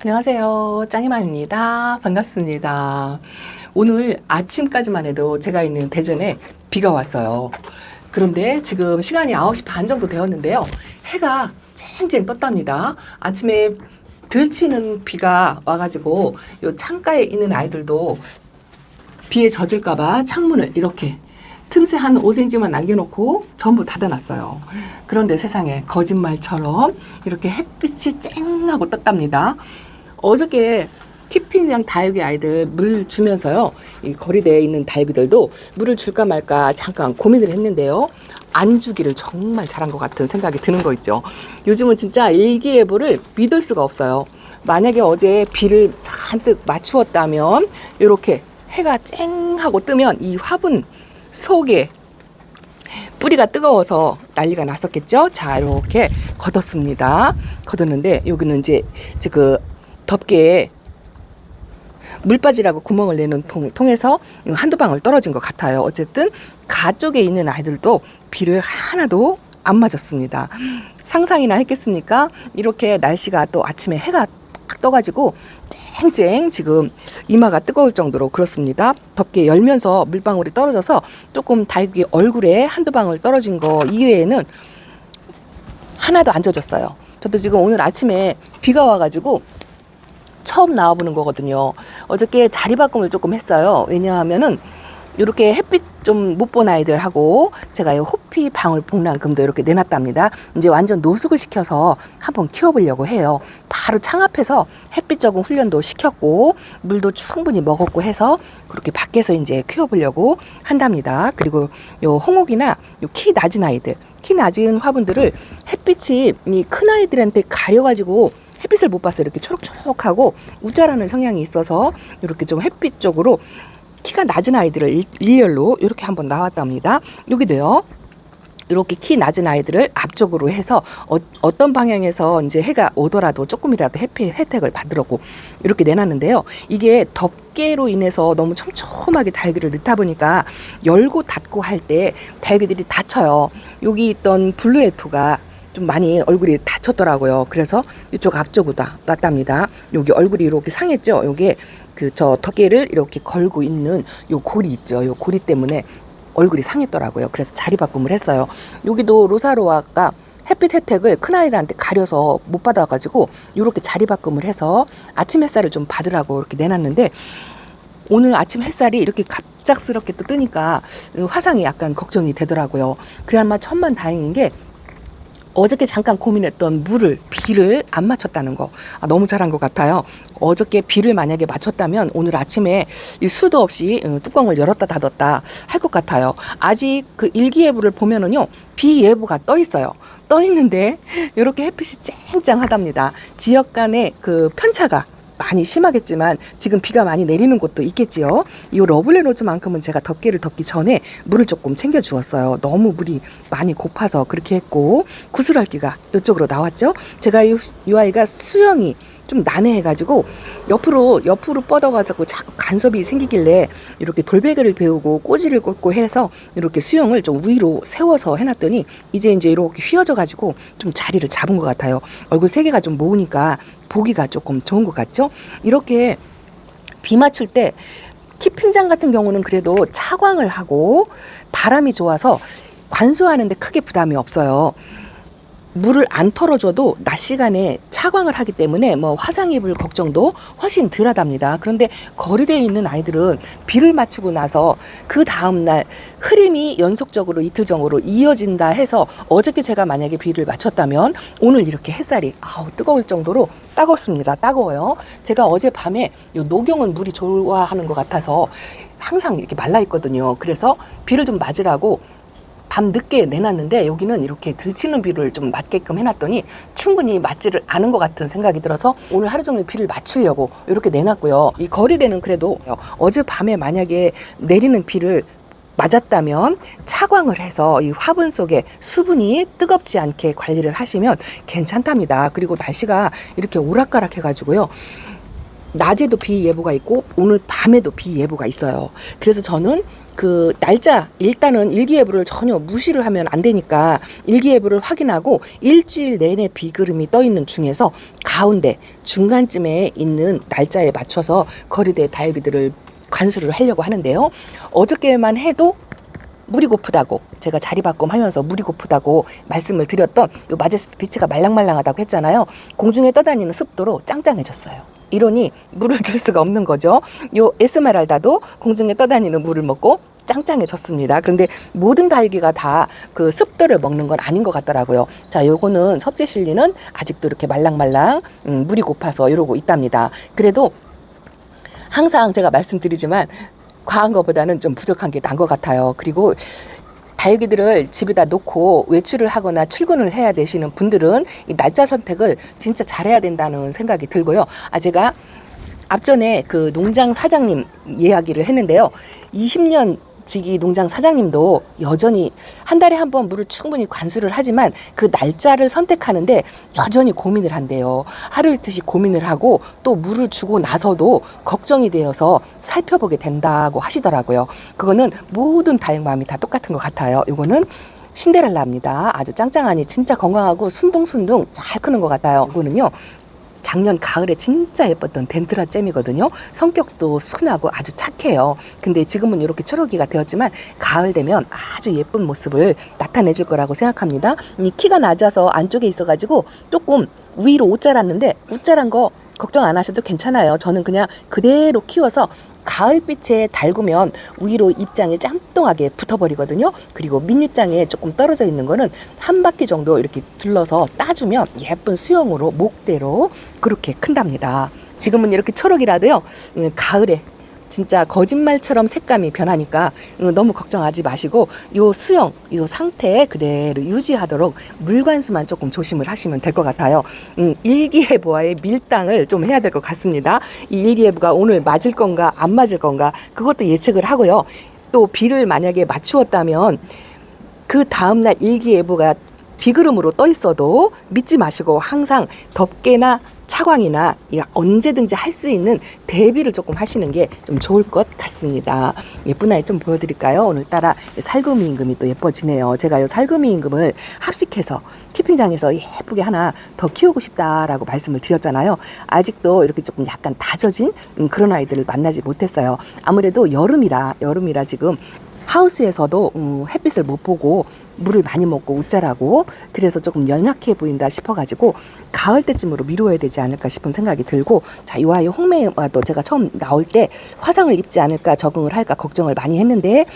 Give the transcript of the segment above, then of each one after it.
안녕하세요. 짱이맘입니다. 반갑습니다. 오늘 아침까지만 해도 제가 있는 대전에 비가 왔어요. 그런데 지금 시간이 9시 반 정도 되었는데요. 해가 쨍쨍 떴답니다. 아침에 들치는 비가 와가지고 요 창가에 있는 아이들도 비에 젖을까봐 창문을 이렇게 틈새 한 5cm만 남겨놓고 전부 닫아놨어요. 그런데 세상에 거짓말처럼 이렇게 햇빛이 쨍하고 떴답니다. 어저께 키핑장 다육이 아이들 물 주면서요. 이 거리대에 있는 다육이들도 물을 줄까 말까 잠깐 고민을 했는데요. 안 주기를 정말 잘한 것 같은 생각이 드는 거 있죠. 요즘은 진짜 일기예보를 믿을 수가 없어요. 만약에 어제 비를 잔뜩 맞추었다면 이렇게 해가 쨍 하고 뜨면 이 화분 속에 뿌리가 뜨거워서 난리가 났었겠죠. 자 이렇게 걷었습니다. 걷었는데 여기는 이제 그 덮개에 물 빠지라고 구멍을 내는 통, 통해서 한두 방울 떨어진 것 같아요. 어쨌든 가쪽에 있는 아이들도 비를 하나도 안 맞았습니다. 상상이나 했겠습니까? 이렇게 날씨가 또 아침에 해가 딱 떠가지고 쨍쨍 지금 이마가 뜨거울 정도로 그렇습니다. 덮개 열면서 물방울이 떨어져서 조금 다육이 얼굴에 한두 방울 떨어진 거 이외에는 하나도 안 젖었어요. 저도 지금 오늘 아침에 비가 와가지고 처음 나와보는 거거든요. 어저께 자리 바꿈을 조금 했어요. 왜냐하면은 이렇게 햇빛 좀 못 본 아이들하고 제가 이 호피 방울 복랑금도 이렇게 내놨답니다. 이제 완전 노숙을 시켜서 한번 키워보려고 해요. 바로 창 앞에서 햇빛 적응 훈련도 시켰고 물도 충분히 먹었고 해서 그렇게 밖에서 이제 키워보려고 한답니다. 그리고 요 홍옥이나 요 키 낮은 아이들, 키 낮은 화분들을 햇빛이 이 큰 아이들한테 가려가지고 햇빛을 못 봐서 이렇게 초록초록하고 우짜라는 성향이 있어서 이렇게 좀 햇빛 쪽으로 키가 낮은 아이들을 일- 일렬로 이렇게 한번 나왔답니다. 여기도요. 이렇게 키 낮은 아이들을 앞쪽으로 해서 어, 떤 방향에서 이제 해가 오더라도 조금이라도 햇빛 혜택을 받으려고 이렇게 내놨는데요. 이게 덮개로 인해서 너무 촘촘하게 다육이를 넣다 보니까 열고 닫고 할때 다육이들이 다쳐요. 여기 있던 블루 엘프가 좀 많이 얼굴이 다쳤더라고요. 그래서 이쪽 앞쪽으로 다 놨답니다. 여기 얼굴이 이렇게 상했죠. 요게 그저 덮개를 이렇게 걸고 있는 요 고리 있죠. 요 고리 때문에 얼굴이 상했더라고요. 그래서 자리 바꿈을 했어요. 여기도 로사로아가 햇빛 혜택을 큰아이들한테 가려서 못 받아가지고 이렇게 자리 바꿈을 해서 아침 햇살을 좀 받으라고 이렇게 내놨는데 오늘 아침 햇살이 이렇게 갑작스럽게 또 뜨니까 화상이 약간 걱정이 되더라고요. 그래야만 천만 다행인 게 어저께 잠깐 고민했던 물을 비를 안 맞췄다는 거 아, 너무 잘한 것 같아요. 어저께 비를 만약에 맞췄다면 오늘 아침에 이 수도 없이 어, 뚜껑을 열었다 닫았다 할 것 같아요. 아직 그 일기예보를 보면은요 비 예보가 떠 있어요. 떠 있는데 이렇게 햇빛이 쨍쨍하답니다. 지역 간의 그 편차가 많이 심하겠지만 지금 비가 많이 내리는 곳도 있겠지요. 이 러블레노즈만큼은 제가 덮개를 덮기 전에 물을 조금 챙겨 주었어요. 너무 물이 많이 고파서 그렇게 했고 구슬알기가 이쪽으로 나왔죠. 제가 이, 이 아이가 수영이 좀 난해해가지고 옆으로 옆으로 뻗어가지고 자꾸 간섭이 생기길래 이렇게 돌베개를 배우고 꼬지를 꽂고 해서 이렇게 수영을 좀 위로 세워서 해놨더니 이제 이제 이렇게 휘어져가지고 좀 자리를 잡은 것 같아요. 얼굴 세 개가 좀 모으니까 보기가 조금 좋은 것 같죠? 이렇게 비 맞출 때 키핑장 같은 경우는 그래도 차광을 하고 바람이 좋아서 관수하는데 크게 부담이 없어요. 물을 안 털어줘도 낮 시간에 차광을 하기 때문에 뭐 화상 입을 걱정도 훨씬 덜하답니다. 그런데 거리대에 있는 아이들은 비를 맞추고 나서 그 다음 날 흐림이 연속적으로 이틀 정도로 이어진다 해서 어저께 제가 만약에 비를 맞췄다면 오늘 이렇게 햇살이 아우 뜨거울 정도로 따갑습니다. 따가워요. 제가 어제 밤에 요 녹용은 물이 좋아하는 것 같아서 항상 이렇게 말라 있거든요. 그래서 비를 좀 맞으라고 밤 늦게 내놨는데 여기는 이렇게 들치는 비를 좀 맞게끔 해놨더니 충분히 맞지를 않은 것 같은 생각이 들어서 오늘 하루 종일 비를 맞추려고 이렇게 내놨고요. 이 거리대는 그래도 어제 밤에 만약에 내리는 비를 맞았다면 차광을 해서 이 화분 속에 수분이 뜨겁지 않게 관리를 하시면 괜찮답니다. 그리고 날씨가 이렇게 오락가락 해가지고요. 낮에도 비 예보가 있고 오늘 밤에도 비 예보가 있어요. 그래서 저는 그 날짜 일단은 일기예보를 전혀 무시를 하면 안 되니까 일기예보를 확인하고 일주일 내내 비구름이 떠 있는 중에서 가운데 중간쯤에 있는 날짜에 맞춰서 거리대 다육이들을 관수를 하려고 하는데요. 어저께만 해도 물이 고프다고 제가 자리바꿈 하면서 물이 고프다고 말씀을 드렸던 요 마제스트 비치가 말랑말랑하다고 했잖아요. 공중에 떠다니는 습도로 짱짱해졌어요. 이러니 물을 줄 수가 없는 거죠. 요 에스메랄다도 공중에 떠다니는 물을 먹고 짱짱해졌습니다. 그런데 모든 다육이가 다 그 습도를 먹는 건 아닌 것 같더라고요. 자, 요거는 섭제실리는 아직도 이렇게 말랑말랑 음, 물이 고파서 이러고 있답니다. 그래도 항상 제가 말씀드리지만 과한 것보다는 좀 부족한 게 난 것 같아요. 그리고 다육이들을 집에다 놓고 외출을 하거나 출근을 해야 되시는 분들은 이 날짜 선택을 진짜 잘해야 된다는 생각이 들고요. 아 제가 앞전에 그 농장 사장님 이야기를 했는데요. 20년 지기 농장 사장님도 여전히 한 달에 한 번 물을 충분히 관수를 하지만 그 날짜를 선택하는데 여전히 고민을 한대요. 하루 이틀씩 고민을 하고 또 물을 주고 나서도 걱정이 되어서 살펴보게 된다고 하시더라고요. 그거는 모든 다육 마음이 다 똑같은 것 같아요. 이거는 신데렐라입니다. 아주 짱짱하니 진짜 건강하고 순둥순둥 잘 크는 것 같아요. 이거는요. 작년 가을에 진짜 예뻤던 덴트라 잼이거든요. 성격도 순하고 아주 착해요. 근데 지금은 이렇게 초록이가 되었지만 가을 되면 아주 예쁜 모습을 나타내줄 거라고 생각합니다. 이 키가 낮아서 안쪽에 있어가지고 조금 위로 옷자랐는데 옷자란 거 걱정 안 하셔도 괜찮아요. 저는 그냥 그대로 키워서 가을빛에 달구면 위로 입장이 짱뚱하게 붙어버리거든요. 그리고 밑입장에 조금 떨어져 있는 거는 한 바퀴 정도 이렇게 둘러서 따주면 예쁜 수영으로 목대로 그렇게 큰답니다. 지금은 이렇게 초록이라도요. 음, 가을에 진짜 거짓말처럼 색감이 변하니까 음, 너무 걱정하지 마시고 요 수영, 요 상태 그대로 유지하도록 물관수만 조금 조심을 하시면 될 것 같아요. 음, 일기예보와의 밀당을 좀 해야 될 것 같습니다. 이 일기예보가 오늘 맞을 건가 안 맞을 건가 그것도 예측을 하고요. 또 비를 만약에 맞추었다면 그 다음날 일기예보가 비구름으로 떠 있어도 믿지 마시고 항상 덮개나 차광이나 이 언제든지 할 수 있는 대비를 조금 하시는 게 좀 좋을 것 같습니다. 예쁜 아이 좀 보여드릴까요? 오늘따라 살구미 임금이 또 예뻐지네요. 제가 이 살구미 임금을 합식해서 키핑장에서 예쁘게 하나 더 키우고 싶다라고 말씀을 드렸잖아요. 아직도 이렇게 조금 약간 다져진 음, 그런 아이들을 만나지 못했어요. 아무래도 여름이라 여름이라 지금 하우스에서도 음, 햇빛을 못 보고 물을 많이 먹고 웃자라고 그래서 조금 연약해 보인다 싶어가지고 가을 때쯤으로 미루어야 되지 않을까 싶은 생각이 들고 자 이 아이 홍매와도 제가 처음 나올 때 화상을 입지 않을까 적응을 할까 걱정을 많이 했는데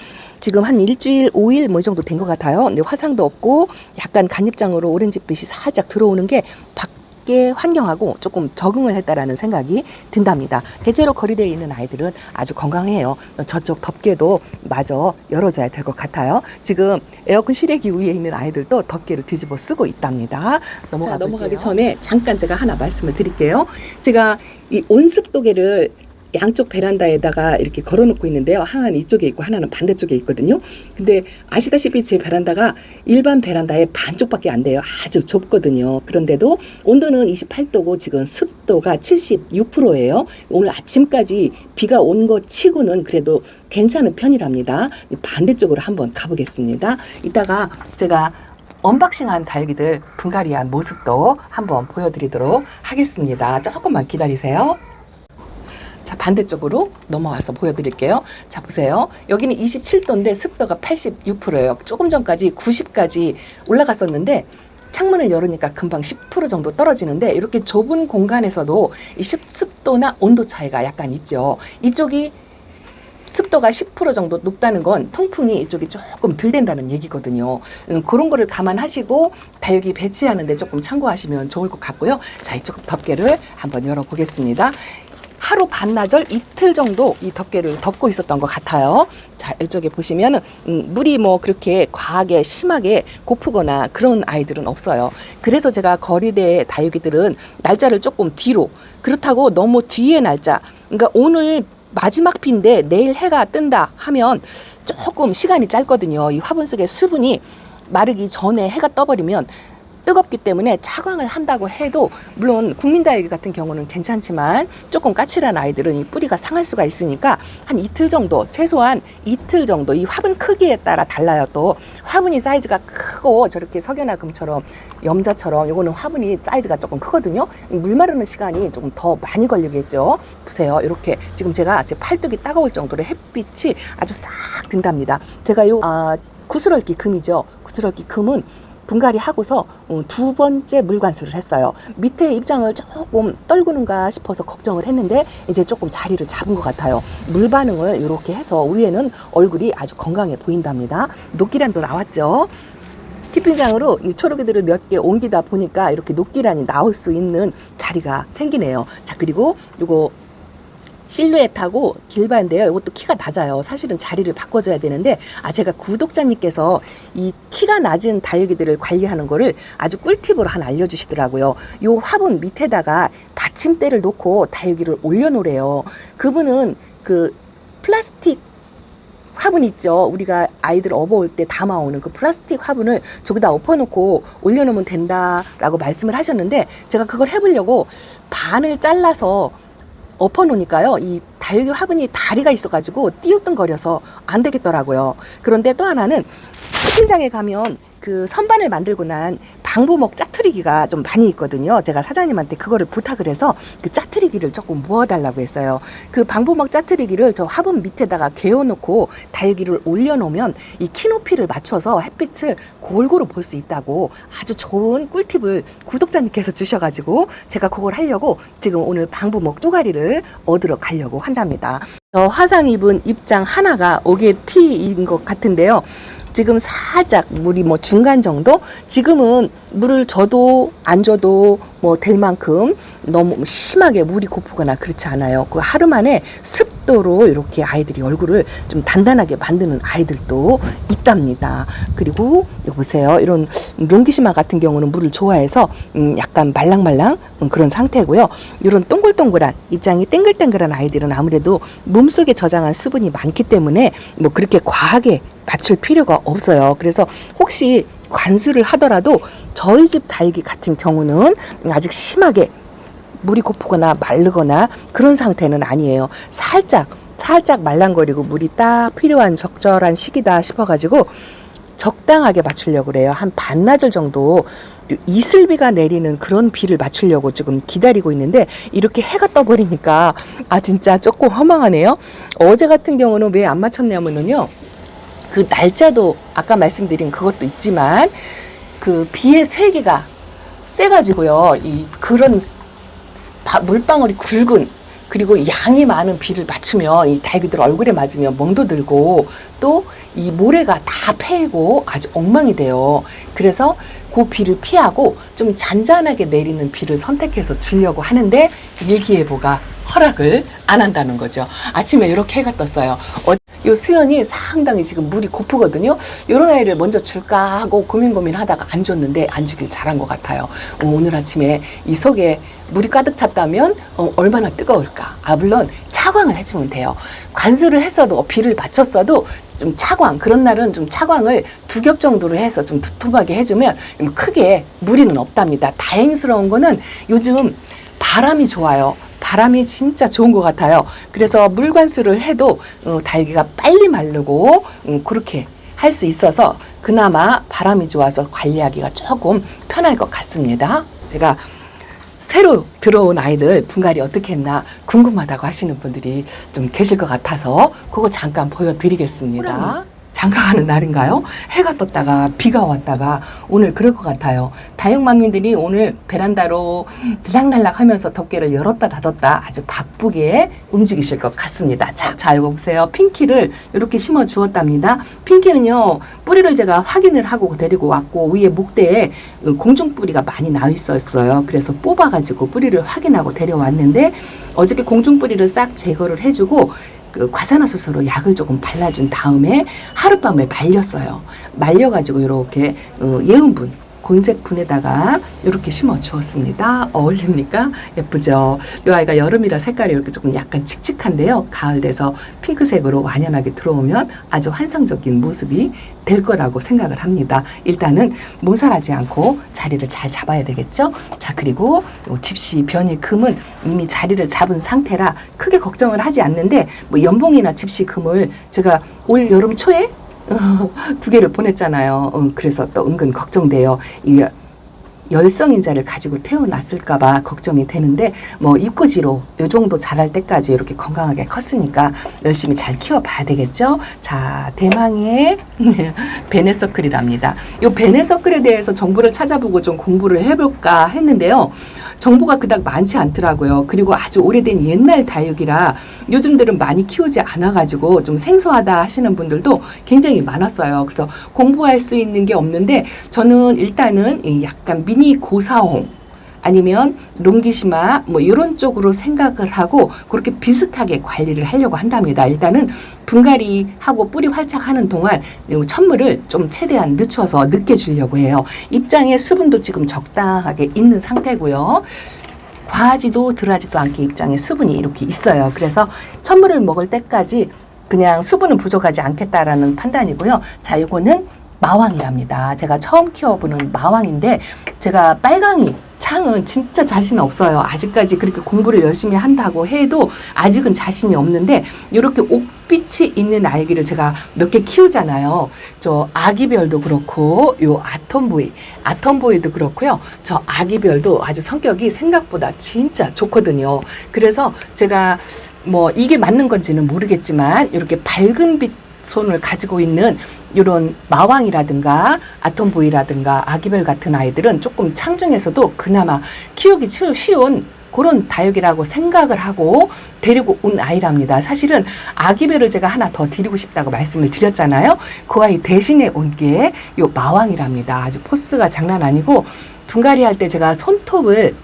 지금 한 일주일, 오일 뭐 이 정도 된 것 같아요. 근데 화상도 없고 약간 간입장으로 오렌지빛이 살짝 들어오는 게 밖 에 환경하고 조금 적응을 했다라는 생각이 든답니다. 대체로 거리대에 있는 아이들은 아주 건강해요. 저쪽 덮개도 마저 열어줘야 될 것 같아요. 지금 에어컨 실외기 위에 있는 아이들도 덮개를 뒤집어 쓰고 있답니다. 넘어가 자, 넘어가기. 전에 잠깐 제가 하나 말씀을 드릴게요. 제가 이 온습도계를 양쪽 베란다에다가 이렇게 걸어놓고 있는데요. 하나는 이쪽에 있고 하나는 반대쪽에 있거든요. 근데 아시다시피 제 베란다가 일반 베란다의 반쪽밖에 안 돼요. 아주 좁거든요. 그런데도 온도는 28도고 지금 습도가 76%예요. 오늘 아침까지 비가 온 거 치고는 그래도 괜찮은 편이랍니다. 반대쪽으로 한번 가보겠습니다. 이따가 제가 언박싱한 다육이들 분갈이한 모습도 한번 보여드리도록 하겠습니다. 조금만 기다리세요. 자, 반대쪽으로 넘어와서 보여드릴게요. 자, 보세요. 여기는 27도인데 습도가 86%예요. 조금 전까지 90까지 올라갔었는데 창문을 열으니까 금방 10% 정도 떨어지는데 이렇게 좁은 공간에서도 이 습- 습도나 온도 차이가 약간 있죠. 이쪽이 습도가 10% 정도 높다는 건 통풍이 이쪽이 조금 덜 된다는 얘기거든요. 음, 그런 거를 감안하시고 다육이 배치하는데 조금 참고하시면 좋을 것 같고요. 자, 이쪽 덮개를 한번 열어보겠습니다. 하루 반나절 이틀 정도 이 덮개를 덮고 있었던 것 같아요. 자, 이쪽에 보시면은 음, 물이 뭐 그렇게 과하게 심하게 고프거나 그런 아이들은 없어요. 그래서 제가 거리대 다육이들은 날짜를 조금 뒤로 그렇다고 너무 뒤에 날짜. 그러니까 오늘 마지막 비인데 내일 해가 뜬다 하면 조금 시간이 짧거든요. 이 화분 속의 수분이 마르기 전에 해가 떠버리면 뜨겁기 때문에 차광을 한다고 해도 물론 국민다육이 같은 경우는 괜찮지만 조금 까칠한 아이들은 이 뿌리가 상할 수가 있으니까 한 이틀 정도 최소한 이틀 정도 이 화분 크기에 따라 달라요 또. 화분이 사이즈가 크고 저렇게 석연화 금처럼 염자처럼 요거는 화분이 사이즈가 조금 크거든요. 물 마르는 시간이 조금 더 많이 걸리겠죠. 보세요. 이렇게 지금 제가 제 팔뚝이 따가울 정도로 햇빛이 아주 싹 든답니다. 제가 요 아, 구스럴기 금이죠. 구스럴기 금은 분갈이 하고서 어, 두 번째 물관수를 했어요. 밑에 입장을 조금 떨구는가 싶어서 걱정을 했는데 이제 조금 자리를 잡은 것 같아요. 물 반응을 이렇게 해서 위에는 얼굴이 아주 건강해 보인답니다. 녹기란도 나왔죠. 키핑장으로 이 초록이들을 몇 개 옮기다 보니까 이렇게 녹기란이 나올 수 있는 자리가 생기네요. 자 그리고 요거 실루엣하고 길반인데요. 이것도 키가 낮아요. 사실은 자리를 바꿔줘야 되는데 아 제가 구독자님께서 이 키가 낮은 다육이들을 관리하는 거를 아주 꿀팁으로 하나 알려주시더라고요. 요 화분 밑에다가 받침대를 놓고 다육이를 올려놓으래요. 그분은 그 플라스틱 화분 있죠. 우리가 아이들 업어올 때 담아오는 그 플라스틱 화분을 저기다 엎어놓고 올려놓으면 된다라고 말씀을 하셨는데 제가 그걸 해보려고 반을 잘라서 엎어놓으니까요. 이 다육이 화분이 다리가 있어가지고 띄우뚱거려서 안 되겠더라고요. 그런데 또 하나는 캠핑장에 가면 그 선반을 만들고 난 방부목 짜투리기가 좀 많이 있거든요. 제가 사장님한테 그거를 부탁을 해서 그 짜투리기를 조금 모아달라고 했어요. 그 방부목 짜투리기를 저 화분 밑에다가 개어놓고 다육이를 올려놓으면 이 키높이를 맞춰서 햇빛을 골고루 볼 수 있다고 아주 좋은 꿀팁을 구독자님께서 주셔가지고 제가 그걸 하려고 지금 오늘 방부목 쪼가리를 얻으러 가려고 한답니다. 저 화상 입은 입장 하나가 오게 티인 것 같은데요. 지금 살짝 물이 뭐 중간 정도? 지금은 물을 줘도 안 줘도 뭐 될 만큼 너무 심하게 물이 고프거나 그렇지 않아요. 그 하루 만에 습 도로 이렇게 아이들이 얼굴을 좀 단단하게 만드는 아이들도 있답니다. 그리고 보세요. 이런 롱기시마 같은 경우는 물을 좋아해서 음 약간 말랑말랑 음 그런 상태고요. 이런 동글동글한 입장이 땡글땡글한 아이들은 아무래도 몸속에 저장한 수분이 많기 때문에 뭐 그렇게 과하게 맞출 필요가 없어요. 그래서 혹시 관수를 하더라도 저희 집 다육이 같은 경우는 아직 심하게 물이 고프거나 마르거나 그런 상태는 아니에요. 살짝 살짝 말랑거리고 물이 딱 필요한 적절한 시기다 싶어가지고 적당하게 맞추려고 그래요. 한 반나절 정도 이슬비가 내리는 그런 비를 맞추려고 지금 기다리고 있는데 이렇게 해가 떠버리니까 아 진짜 조금 허망하네요. 어제 같은 경우는 왜 안 맞췄냐면은요. 그 날짜도 아까 말씀드린 그것도 있지만 그 비의 세기가 세가지고요. 이 그런 바- 물방울이 굵은 그리고 양이 많은 비를 맞추면 이 다육이들 얼굴에 맞으면 멍도 들고 또 이 모래가 다 패고 아주 엉망이 돼요. 그래서 그 비를 피하고 좀 잔잔하게 내리는 비를 선택해서 주려고 하는데 일기예보가 허락을 안 한다는 거죠. 아침에 이렇게 해가 떴어요. 어, 요 수연이 상당히 지금 물이 고프거든요. 요런 아이를 먼저 줄까 하고 고민 고민 하다가 안 줬는데 안 주길 잘한 것 같아요. 어, 오늘 아침에 이 속에 물이 가득 찼다면 어, 얼마나 뜨거울까. 아 물론 차광을 해주면 돼요. 관수를 했어도 비를 맞췄어도 좀 차광 그런 날은 좀 차광을 두 겹 정도로 해서 좀 두툼하게 해주면 크게 무리는 없답니다. 다행스러운 거는 요즘 바람이 좋아요. 바람이 진짜 좋은 것 같아요. 그래서 물관수를 해도 어, 다육이가 빨리 마르고 음, 그렇게 할 수 있어서 그나마 바람이 좋아서 관리하기가 조금 편할 것 같습니다. 제가 새로 들어온 아이들 분갈이 어떻게 했나 궁금하다고 하시는 분들이 좀 계실 것 같아서 그거 잠깐 보여드리겠습니다. 장가 가는 날인가요? 해가 떴다가 비가 왔다가 오늘 그럴 것 같아요. 다육맘님들이 오늘 베란다로 들락날락 하면서 덮개를 열었다 닫았다 아주 바쁘게 움직이실 것 같습니다. 자, 자, 이거 보세요. 핑키를 이렇게 심어 주었답니다. 핑키는요, 뿌리를 제가 확인을 하고 데리고 왔고, 위에 목대에 공중 뿌리가 많이 나 있었어요. 그래서 뽑아가지고 뿌리를 확인하고 데려왔는데, 어저께 공중 뿌리를 싹 제거를 해주고, 그 과산화수소로 약을 조금 발라준 다음에 하룻밤을 말렸어요. 말려가지고 이렇게 어, 예은분 곤색 분에다가 이렇게 심어 주었습니다. 어울립니까? 예쁘죠? 이 아이가 여름이라 색깔이 이렇게 조금 약간 칙칙한데요. 가을 돼서 핑크색으로 완연하게 들어오면 아주 환상적인 모습이 될 거라고 생각을 합니다. 일단은 모살하지 않고 자리를 잘 잡아야 되겠죠? 자, 그리고 요 집시 변이 금은 이미 자리를 잡은 상태라 크게 걱정을 하지 않는데 뭐 연봉이나 집시 금을 제가 올 여름 초에 두 개를 보냈잖아요. 어, 그래서 또 은근 걱정돼요. 이게 열성인자를 가지고 태어났을까봐 걱정이 되는데 뭐 입꼬지로 이 정도 자랄 때까지 이렇게 건강하게 컸으니까 열심히 잘 키워봐야 되겠죠. 자 대망의 베네서클이랍니다. 이 베네서클에 대해서 정보를 찾아보고 좀 공부를 해볼까 했는데요. 정보가 그닥 많지 않더라고요. 그리고 아주 오래된 옛날 다육이라 요즘들은 많이 키우지 않아가지고 좀 생소하다 하시는 분들도 굉장히 많았어요. 그래서 공부할 수 있는 게 없는데 저는 일단은 이 약간 미니 고사홍 아니면 롱기시마 뭐 이런 쪽으로 생각을 하고 그렇게 비슷하게 관리를 하려고 한답니다. 일단은 분갈이 하고 뿌리 활착하는 동안 이 천물을 좀 최대한 늦춰서 늦게 주려고 해요. 입장에 수분도 지금 적당하게 있는 상태고요. 과하지도 덜하지도 않게 입장에 수분이 이렇게 있어요. 그래서 천물을 먹을 때까지 그냥 수분은 부족하지 않겠다라는 판단이고요. 자, 이거는 마왕이랍니다. 제가 처음 키워보는 마왕인데 제가 빨강이 창은 진짜 자신 없어요. 아직까지 그렇게 공부를 열심히 한다고 해도 아직은 자신이 없는데 이렇게 옥빛이 있는 아이기를 제가 몇 개 키우잖아요. 저 아기별도 그렇고 요 아톰보이, 아톰보이도 그렇고요. 저 아기별도 아주 성격이 생각보다 진짜 좋거든요. 그래서 제가 뭐 이게 맞는 건지는 모르겠지만 이렇게 밝은 빛 손을 가지고 있는 이런 마왕이라든가 아톰보이라든가 아기별 같은 아이들은 조금 창중에서도 그나마 키우기 쉬- 쉬운 그런 다육이라고 생각을 하고 데리고 온 아이랍니다. 사실은 아기별을 제가 하나 더 드리고 싶다고 말씀을 드렸잖아요. 그 아이 대신에 온 게 이 마왕이랍니다. 아주 포스가 장난 아니고 분갈이 할 때 제가 손톱을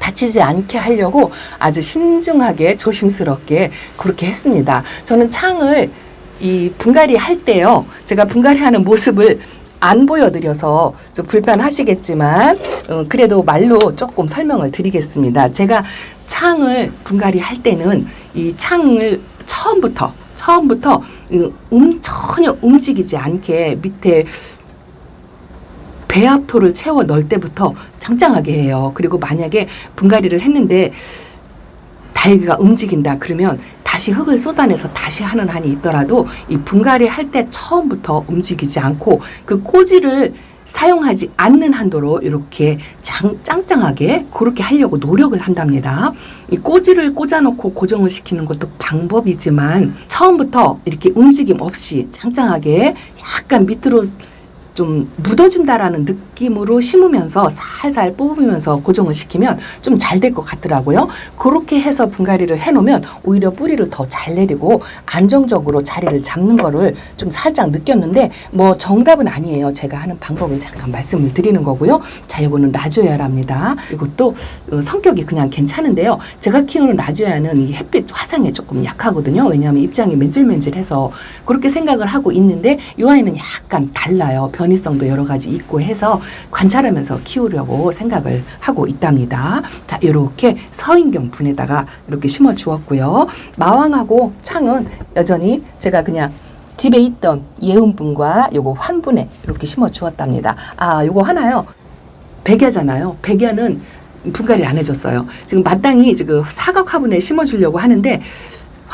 다치지 않게 하려고 아주 신중하게 조심스럽게 그렇게 했습니다. 저는 창을 이 분갈이 할 때요. 제가 분갈이 하는 모습을 안 보여드려서 좀 불편하시겠지만 어, 그래도 말로 조금 설명을 드리겠습니다. 제가 창을 분갈이 할 때는 이 창을 처음부터 처음부터 이 음, 전혀 움직이지 않게 밑에 배합토를 채워 넣을 때부터 짱짱하게 해요. 그리고 만약에 분갈이를 했는데 다육이가 움직인다 그러면 다시 흙을 쏟아내서 다시 하는 한이 있더라도 이 분갈이 할 때 처음부터 움직이지 않고 그 꼬지를 사용하지 않는 한도로 이렇게 장, 짱짱하게 그렇게 하려고 노력을 한답니다. 이 꼬지를 꽂아놓고 고정을 시키는 것도 방법이지만 처음부터 이렇게 움직임 없이 짱짱하게 약간 밑으로 좀 묻어준다라는 느낌으로 심으면서 살살 뽑으면서 고정을 시키면 좀 잘 될 것 같더라고요. 그렇게 해서 분갈이를 해놓으면 오히려 뿌리를 더 잘 내리고 안정적으로 자리를 잡는 거를 좀 살짝 느꼈는데 뭐 정답은 아니에요. 제가 하는 방법을 잠깐 말씀을 드리는 거고요. 자, 이거는 라조야랍니다. 이것도 어, 성격이 그냥 괜찮은데요. 제가 키우는 라조야는 이 햇빛 화상에 조금 약하거든요. 왜냐하면 입장이 맨질맨질해서 그렇게 생각을 하고 있는데 이 아이는 약간 달라요. 변 이성도 여러 가지 있고 해서 관찰하면서 키우려고 생각을 하고 있답니다. 자, 이렇게 서인경 분에다가 이렇게 심어 주었고요. 마왕하고 창은 여전히 제가 그냥 집에 있던 예은분과 요거 환분에 이렇게 심어 주었답니다. 아, 요거 하나요. 백야잖아요. 백야는 분갈이 안 해줬어요. 지금 마땅히 지금 사각 화분에 심어주려고 하는데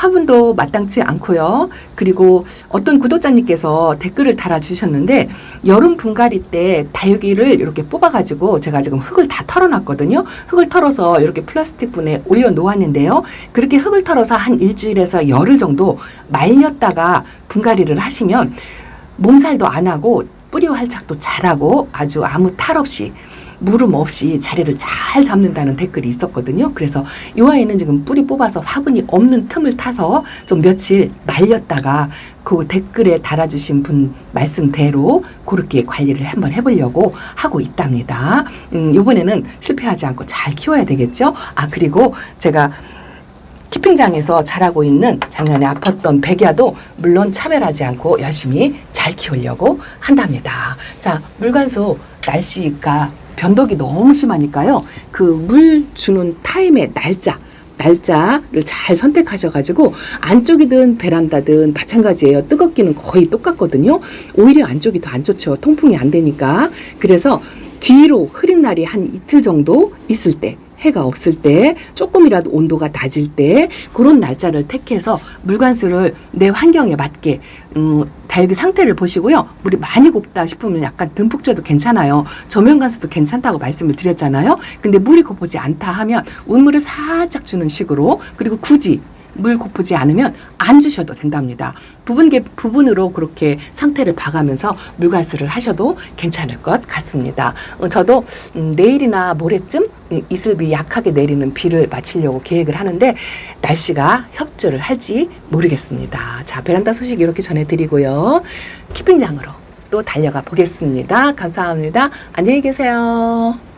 화분도 마땅치 않고요. 그리고 어떤 구독자님께서 댓글을 달아주셨는데 여름 분갈이 때 다육이를 이렇게 뽑아가지고 제가 지금 흙을 다 털어놨거든요. 흙을 털어서 이렇게 플라스틱 분에 올려 놓았는데요. 그렇게 흙을 털어서 한 일주일에서 열흘 정도 말렸다가 분갈이를 하시면 몸살도 안 하고 뿌리 활착도 잘하고 아주 아무 탈 없이 물음 없이 자리를 잘 잡는다는 댓글이 있었거든요. 그래서 이 아이는 지금 뿌리 뽑아서 화분이 없는 틈을 타서 좀 며칠 말렸다가 그 댓글에 달아주신 분 말씀대로 그렇게 관리를 한번 해보려고 하고 있답니다. 음, 이번에는 실패하지 않고 잘 키워야 되겠죠. 아 그리고 제가 키핑장에서 자라고 있는 작년에 아팠던 백야도 물론 차별하지 않고 열심히 잘 키우려고 한답니다. 자, 물관수 날씨가 변덕이 너무 심하니까요. 그 물 주는 타임의 날짜 날짜를 잘 선택하셔가지고 안쪽이든 베란다든 마찬가지예요. 뜨겁기는 거의 똑같거든요. 오히려 안쪽이 더 안 좋죠. 통풍이 안 되니까. 그래서 뒤로 흐린 날이 한 이틀 정도 있을 때 해가 없을 때 조금이라도 온도가 낮을 때 그런 날짜를 택해서 물관수를 내 환경에 맞게 음, 다육이 상태를 보시고요. 물이 많이 곱다 싶으면 약간 듬뿍 줘도 괜찮아요. 저면관수도 괜찮다고 말씀을 드렸잖아요. 근데 물이 고프지 않다 하면 운물을 살짝 주는 식으로 그리고 굳이 물 고프지 않으면 안 주셔도 된답니다. 부분 개 부분으로 그렇게 상태를 봐가면서 물관수를 하셔도 괜찮을 것 같습니다. 어, 저도 음, 내일이나 모레쯤 이- 이슬비 약하게 내리는 비를 맞추려고 계획을 하는데 날씨가 협조를 할지 모르겠습니다. 자 베란다 소식 이렇게 전해드리고요. 키핑장으로 또 달려가 보겠습니다. 감사합니다. 안녕히 계세요.